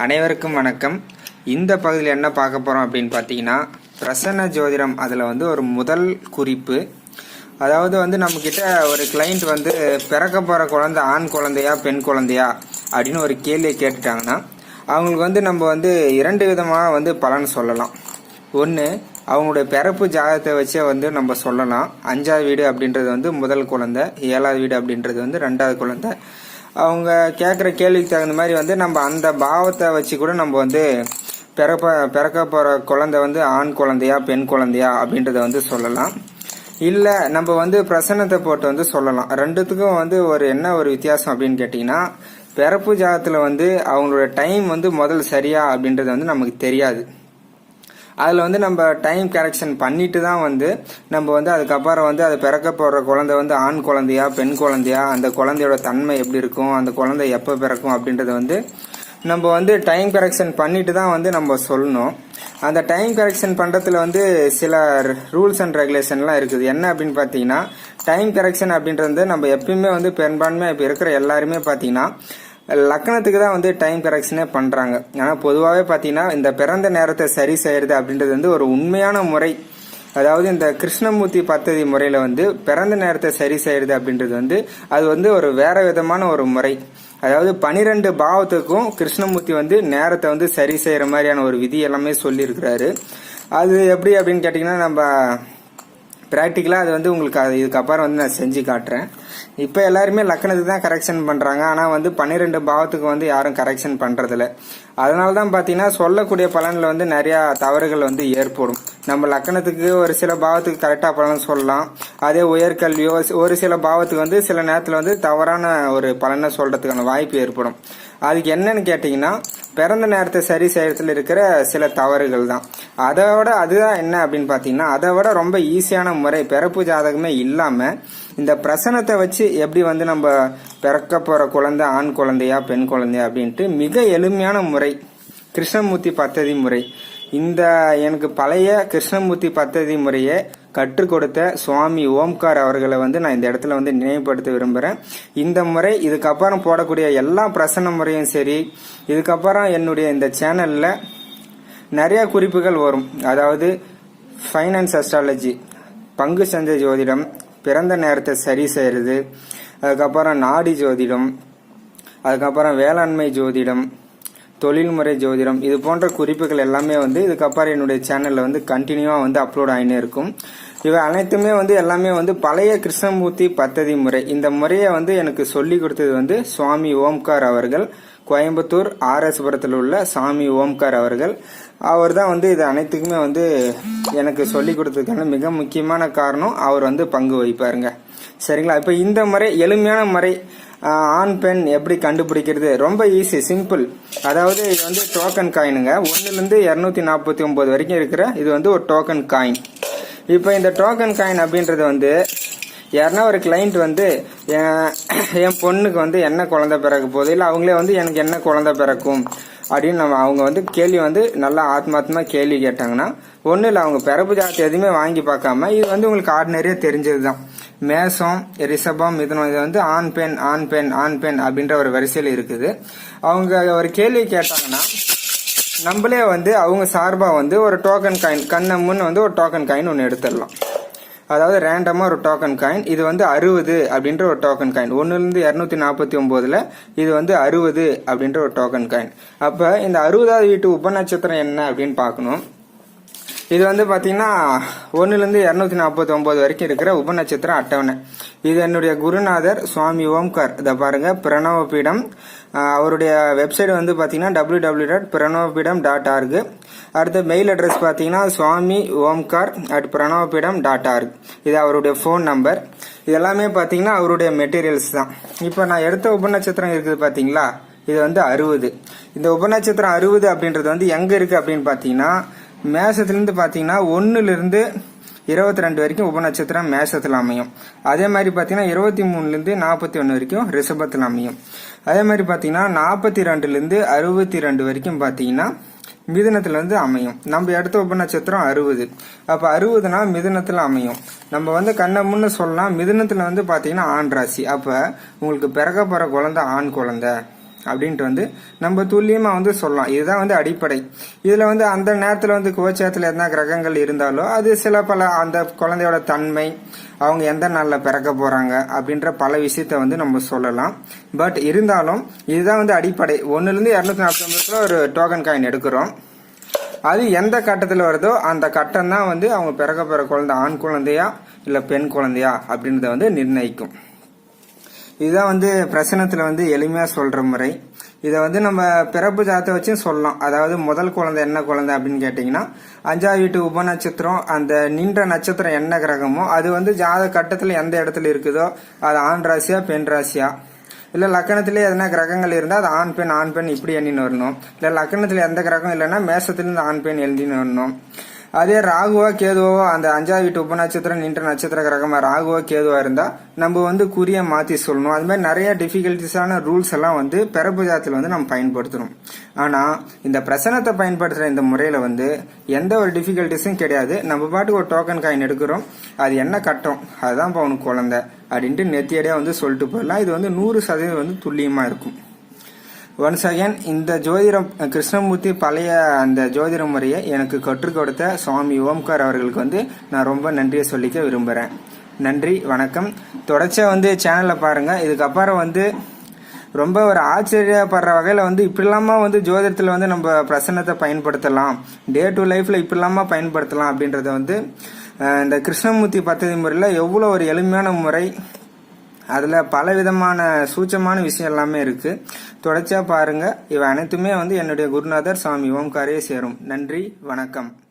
அனைவருக்கும் வணக்கம். இந்த பகுதியில் என்ன பார்க்க போகிறோம் அப்படின்னு பார்த்தீங்கன்னா பிரசன்ன ஜோதிடம் அதில் வந்து ஒரு முதல் குறிப்பு. அதாவது வந்து நம்மக்கிட்ட ஒரு கிளைண்ட் வந்து பிறக்க போகிற குழந்தை ஆண் குழந்தையா பெண் குழந்தையா அப்படின்னு ஒரு கேள்வியை கேட்டுட்டாங்கன்னா அவங்களுக்கு வந்து நம்ம வந்து இரண்டு விதமாக வந்து பலன் சொல்லலாம். ஒன்று அவங்களுடைய பிறப்பு ஜாதகத்தை வச்சே வந்து நம்ம சொல்லலாம். அஞ்சாவது வீடு அப்படின்றது வந்து முதல் குழந்தை ஏழாவது வீடு அப்படின்றது வந்து ரெண்டாவது குழந்தை. அவங்க கேட்குற கேள்விக்கு தகுந்த மாதிரி வந்து நம்ம அந்த பாவத்தை வச்சு கூட நம்ம வந்து பிறப்ப பிறக்க போகிற குழந்தை வந்து ஆண் குழந்தையா பெண் குழந்தையா அப்படின்றத வந்து சொல்லலாம். இல்லை நம்ம வந்து பிரசன்னத்தை போட்டு வந்து சொல்லலாம். ரெண்டுத்துக்கும் வந்து ஒரு என்ன ஒரு வித்தியாசம் அப்படின்னு கேட்டிங்கன்னா பிறப்பு ஜாதத்தில் வந்து அவங்களோட டைம் வந்து முதல் சரியா அப்படின்றது வந்து நமக்கு தெரியாது. அதில் வந்து நம்ம டைம் கரெக்ஷன் பண்ணிட்டு தான் வந்து நம்ம வந்து அதுக்கப்புறம் வந்து அது பிறக்க போடுற குழந்தை வந்து ஆண் குழந்தையா பெண் குழந்தையா அந்த குழந்தையோட தன்மை எப்படி இருக்கும் அந்த குழந்தை எப்போ பிறக்கும் அப்படின்றத வந்து நம்ம வந்து டைம் கரெக்ஷன் பண்ணிட்டு தான் வந்து நம்ம சொல்லணும். அந்த டைம் கரெக்ஷன் பண்ணுறதுல வந்து சில ரூல்ஸ் அண்ட் ரெகுலேஷன்லாம் இருக்குது. என்ன அப்படின்னு பார்த்தீங்கன்னா டைம் கரெக்ஷன் அப்படின்றது நம்ம எப்பயுமே வந்து பெரும்பான்மையாக இப்போ இருக்கிற எல்லாருமே பார்த்தீங்கன்னா லக்கணத்துக்கு தான் வந்து டைம் கரெக்ஷனே பண்ணுறாங்க ஆனால் பொதுவாகவே பார்த்தீங்கன்னா இந்த பிறந்த நேரத்தை சரி செய்கிறது அப்படின்றது வந்து ஒரு உண்மையான முறை. அதாவது இந்த கிருஷ்ணமூர்த்தி பத்ததி முறையில் வந்து பிறந்த நேரத்தை சரி செய்கிறது அப்படின்றது வந்து அது வந்து ஒரு வேற விதமான ஒரு முறை. அதாவது பனிரெண்டு பாவத்துக்கும் கிருஷ்ணமூர்த்தி வந்து நேரத்தை வந்து சரி செய்கிற மாதிரியான ஒரு விதி எல்லாமே சொல்லியிருக்கிறாரு. அது எப்படி அப்படின்னு கேட்டிங்கன்னா நம்ம ப்ராக்டிக்கலாக அது வந்து உங்களுக்கு அது இதுக்கப்புறம் வந்து நான் செஞ்சு காட்டுறேன். இப்போ எல்லாருமே லக்கணத்துக்கு தான் கரெக்ஷன் பண்ணுறாங்க ஆனால் வந்து பன்னிரெண்டு பாவத்துக்கு வந்து யாரும் கரெக்ஷன் பண்ணுறதில்ல அதனால தான் பார்த்தீங்கன்னா சொல்லக்கூடிய பலனில் வந்து நிறையா தவறுகள் வந்து ஏற்படும். நம்ம லக்கணத்துக்கு ஒரு சில பாவத்துக்கு கரெக்டாக பலன் சொல்லலாம். அதே உயர்கல்வியோ ஒரு சில பாவத்துக்கு வந்து சில நேரத்தில் வந்து தவறான ஒரு பலனை சொல்கிறதுக்கான வாய்ப்பு ஏற்படும். அதுக்கு என்னன்னு கேட்டிங்கன்னா பிறந்த நேரத்தை சரி செய்யறதுல இருக்கிற சில தவறுகள் தான். அதை விட அதுதான் என்ன அப்படின்னு பார்த்தீங்கன்னா அதை விட ரொம்ப ஈஸியான முறை பிறப்பு ஜாதகமே இல்லாமல் இந்த பிரசனத்தை வச்சு எப்படி வந்து நம்ம பிறக்க போகிற குழந்தை ஆண் குழந்தையா பெண் குழந்தையா அப்படின்ட்டு மிக எளிமையான முறை கிருஷ்ணமூர்த்தி பத்ததி முறை இந்த எனக்கு பழைய கிருஷ்ணமூர்த்தி பத்ததி முறையை கற்றுக் கொடுத்த சுவாமி ஓம்கார் அவர்களை வந்து நான் இந்த இடத்துல வந்து நினைவுபடுத்த விரும்புகிறேன் இந்த முறை இதுக்கப்புறம் போடக்கூடிய எல்லா பிரசன்ன முறையும் சரி இதுக்கப்புறம் என்னுடைய இந்த சேனலில் நிறைய குறிப்புகள் வரும். அதாவது ஃபைனான்ஸ் அஸ்ட்ராலஜி பங்கு சந்தை ஜோதிடம் பிறந்த நேரத்தை சரி செய்கிறது அதுக்கப்புறம் நாடி ஜோதிடம் அதுக்கப்புறம் வேளாண்மை ஜோதிடம் தொழில்முறை ஜோதிடம் இது போன்ற குறிப்புகள் எல்லாமே வந்து இதுக்கப்புறம் என்னுடைய சேனலில் வந்து கண்டினியூவாக வந்து அப்லோட் ஆகினே இருக்கும். இவை அனைத்துமே வந்து எல்லாமே வந்து பழைய கிருஷ்ணமூர்த்தி பத்ததி முறை. இந்த முறையை வந்து எனக்கு சொல்லி கொடுத்தது வந்து சுவாமி ஓம்கார் அவர்கள். கோயம்புத்தூர் ஆர்எஸ்புரத்தில் உள்ள சாமி ஓம்கார் அவர்கள். அவர் தான் வந்து இது அனைத்துக்குமே வந்து எனக்கு சொல்லி கொடுத்ததுக்கான மிக முக்கியமான காரணம் அவர் வந்து பங்கு வகிப்பாருங்க. சரிங்களா? இப்போ இந்த முறை எளிமையான முறை ஆண் பெண் எப்படி கண்டுபிடிக்கிறது? ரொம்ப ஈஸி சிம்பிள் அதாவது இது வந்து டோக்கன் காயினுங்க ஒன்றுலேருந்து இரநூத்தி நாற்பத்தி ஒம்பது வரைக்கும் இருக்கிற இது வந்து ஒரு டோக்கன் காயின் இப்போ இந்த டோக்கன் காயின் அப்படின்றது வந்து யாருன்னா ஒரு கிளைண்ட் வந்து என் பொண்ணுக்கு வந்து என்ன குழந்தை பிறக்க போகுது? இல்லை அவங்களே வந்து எனக்கு என்ன குழந்தை பிறக்கும்? அப்படின்னு நம்ம அவங்க வந்து கேள்வி வந்து நல்லா ஆத்மாத்மா கேள்வி கேட்டாங்கன்னா ஒன்றும் இல்லை அவங்க பிறப்பு ஜாதி எதுவுமே வாங்கி பார்க்காம இது வந்து உங்களுக்கு ஆர்டினரியாக தெரிஞ்சது தான் மேசம் ரிஷபம் மிதனம் இது வந்து ஆண் பெண் ஆண் பெண் ஆண் பெண் அப்படின்ற ஒரு வரிசையில் இருக்குது. அவங்க ஒரு கேள்வி கேட்டாங்கன்னா நம்மளே வந்து அவங்க சார்பாக வந்து ஒரு டோக்கன் காயின் கண்ணம்முன்னு வந்து ஒரு டோக்கன் காயின் ஒன்று எடுத்துடலாம். அதாவது ரேண்டமாக ஒரு டோக்கன் காயின் இது வந்து அறுபது அப்படின்ற ஒரு டோக்கன் காயின் ஒன்றுலேருந்து இரநூத்தி நாற்பத்தி ஒம்போதில் இது வந்து அறுபது அப்படின்ற ஒரு டோக்கன் காயின் அப்போ இந்த அறுபதாவது வீட்டு உபநட்சத்திரம் என்ன அப்படின்னு பார்க்கணும். இது வந்து பார்த்தீங்கன்னா ஒன்றுலேருந்து இரநூத்தி நாற்பத்தி ஒம்பது வரைக்கும் இருக்கிற உபநட்சத்திர அட்டவணை. இது என்னுடைய குருநாதர் சுவாமி ஓம்கார். இதை பாருங்கள் பிரணவ பீடம் அவருடைய வெப்சைட் வந்து பார்த்தீங்கன்னா W W dot Pranavapeedam dot org அடுத்த மெயில் அட்ரஸ் பார்த்தீங்கன்னா Swami Omkar at Pranavapeedam dot org இது அவருடைய ஃபோன் நம்பர் இதெல்லாமே பார்த்தீங்கன்னா அவருடைய மெட்டீரியல்ஸ் தான். இப்போ நான் எடுத்த உபநட்சத்திரம் இருக்குது பார்த்தீங்களா இது வந்து அறுபது. இந்த உபநட்சத்திரம் அறுபது அப்படின்றது வந்து எங்கே இருக்குது அப்படின்னு பார்த்தீங்கன்னா மேசத்துலேருந்து பார்த்தீங்கன்னா ஒன்றுலேருந்து இருபத்தி ரெண்டு வரைக்கும் உபநட்சத்திரம் மேசத்தில் அமையும். அதே மாதிரி பார்த்தீங்கன்னா இருபத்தி மூணுலேருந்து நாற்பத்தி ஒன்று வரைக்கும் ரிஷபத்தில் அமையும். அதே மாதிரி பார்த்தீங்கன்னா நாற்பத்தி ரெண்டுலேருந்து அறுபத்தி ரெண்டு வரைக்கும் பார்த்தீங்கன்னா மிதுனத்தில் வந்து அமையும். நம்ம எடுத்த உபநட்சத்திரம் அறுபது. அப்போ அறுபதுனா மிதுனத்தில் அமையும். நம்ம வந்து கண்ணை முன்னு சொல்லலாம் மிதுனத்தில் வந்து பார்த்தீங்கன்னா ஆண் ராசி. அப்போ உங்களுக்கு பிறக்க போகிற குழந்தை ஆண் குழந்தை. அப்படின்ட்டு வந்து நம்ம துல்லியமாக வந்து சொல்லலாம். இதுதான் வந்து அடிப்படை. இதில் வந்து அந்த நேரத்தில் வந்து கோச்சாரத்தில் எதனா கிரகங்கள் இருந்தாலோ அது சில பல அந்த குழந்தையோட தன்மை அவங்க எந்த நாளில் பிறக்க போகிறாங்க அப்படின்ற பல விஷயத்த வந்து நம்ம சொல்லலாம். பட் இருந்தாலும் இதுதான் வந்து அடிப்படை. ஒன்றுலேருந்து இரநூத்தி நாற்பத்தி ஒரு டோக்கன் காயின் எடுக்கிறோம். அது எந்த கட்டத்தில் வருதோ அந்த கட்டம் தான் வந்து அவங்க பிறக்க போகிற குழந்தை ஆண் குழந்தையா இல்லை பெண் குழந்தையா அப்படின்றத வந்து நிர்ணயிக்கும். இதுதான் வந்து பிரசனத்தில் வந்து எளிமையாக சொல்கிற முறை. இதை வந்து நம்ம பிறப்பு ஜாத்தை வச்சும் சொல்லலாம். அதாவது முதல் குழந்தை என்ன குழந்தை அப்படின்னு கேட்டிங்கன்னா அஞ்சாவது வீட்டு உப நட்சத்திரம் அந்த நின்ற நட்சத்திரம் என்ன கிரகமோ அது வந்து ஜாத கட்டத்தில் எந்த இடத்துல இருக்குதோ அது ஆண் ராசியா பெண் ராசியா? இல்லை லக்கணத்திலே எதனா கிரகங்கள் இருந்தால் அது ஆண் பெண் ஆண் பெண் இப்படி எண்ணின்னு வரணும். இல்லை லக்கணத்தில் எந்த கிரகம் இல்லைன்னா மேசத்துலேருந்து ஆண் பெண் எழுதின்னு வரணும். அதே ராகுவா கேதுவோ அந்த அஞ்சாவது வீட்டு உப நட்சத்திரம் நின்ற நட்சத்திர கிரகமா ராகுவா கேதுவா இருந்தா நம்ம வந்து குறிய மாத்தி சொல்லணும். அது மாதிரி நிறைய டிஃபிகல்டிஸான ரூல்ஸ் எல்லாம் வந்து பிறப்பு ஜாத்தில் வந்து நம்ம பயன்படுத்தணும். ஆனா இந்த பிரசனத்தை பயன்படுத்துற இந்த முறையில வந்து எந்த ஒரு டிஃபிகல்டிஸும் கிடையாது. நம்ம பாட்டுக்கு ஒரு டோக்கன் காயின் எடுக்கிறோம். அது என்ன கட்டம்? அதுதான் இப்போ அவனுக்கு குழந்தை. அப்படின்ட்டு நெத்தியடியா வந்து சொல்லிட்டு போயிடலாம். இது வந்து நூறு சதவீதம் வந்து துல்லியமா இருக்கும். ஒன்ஸ் அகேன் இந்த ஜோதிடம் கிருஷ்ணமூர்த்தி பழைய அந்த ஜோதிட முறையை எனக்கு கற்றுக் கொடுத்த சுவாமி ஓம்கார் அவர்களுக்கு வந்து நான் ரொம்ப நன்றியை சொல்லிக்க விரும்புகிறேன் நன்றி வணக்கம். தொடர்ச்சியாக வந்து சேனலை பாருங்கள் இதுக்கப்புறம் வந்து ரொம்ப ஒரு ஆச்சரியப்படுற வகையில் வந்து இப்படிலாமா வந்து ஜோதிடத்தில் வந்து நம்ம பிரசன்னத்தை பயன்படுத்தலாம். டே டு லைஃப்பில் இப்படிலாமா பயன்படுத்தலாம் அப்படின்றத வந்து இந்த கிருஷ்ணமூர்த்தி பத்ததி முறையில் எவ்வளோ ஒரு எளிமையான முறை அதில் பல விதமான சூட்சமான விஷயம் எல்லாமே இருக்குது தொடர்ச்சியாக பாருங்கள் இவை அனைத்துமே வந்து என்னுடைய குருநாதர் சுவாமி ஓம்காரே சேரும். நன்றி வணக்கம்.